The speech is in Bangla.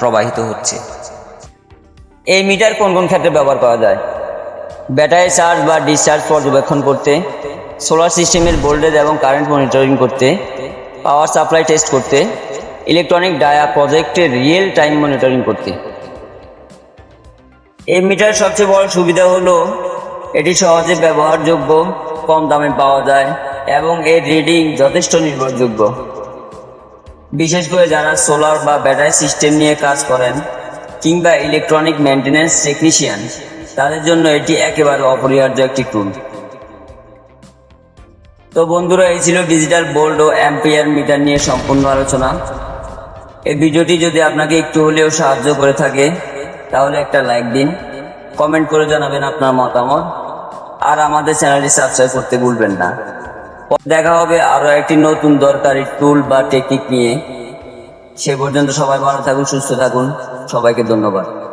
প্রবাহিত হচ্ছে। এই মিটার কোন কোন ক্ষেত্রে ব্যবহার করা যায়? ব্যাটারি চার্জ বা ডিসচার্জ পর্যবেক্ষণ করতে সোলার সিস্টেমের ভোল্টেজ এবং কারেন্ট মনিটরিং করতে পাওয়ার সাপ্লাই টেস্ট করতে ইলেকট্রনিক ডায়া প্রজেক্টের রিয়েল টাইম মনিটরিং করতে। এই মিটার সবচেয়ে বড় সুবিধা হলো, এটি সহজে ব্যবহারযোগ্য, কম দামে পাওয়া যায় এবং এর রিডিং যথেষ্ট নির্ভরযোগ্য। বিশেষ করে যারা সোলার বা ব্যাটারি সিস্টেম নিয়ে কাজ করেন কিংবা ইলেকট্রনিক মেনটেন্যান্স টেকনিশিয়ান তাদের জন্য এটি একেবারে অপরিহার্য একটি টুল তো বন্ধুরা, এই ছিল ডিজিটাল বোল্ড ও অ্যাম্পিয়ার মিটার নিয়ে সম্পূর্ণ আলোচনা। এই ভিডিওটি যদি আপনাকে একটু হলেও সাহায্য করে থাকে, তাহলে একটা লাইক দিন। কমেন্ট করে জানাবেন আপনার মতামত। আর আমাদের চ্যানেলটি সাবস্ক্রাইব করতে ভুলবেন না। দেখা হবে আরও একটি নতুন দরকারি টুল বা টেকনিক নিয়ে। সে পর্যন্ত সবাই ভালো থাকুন, সুস্থ থাকুন। সবাইকে ধন্যবাদ।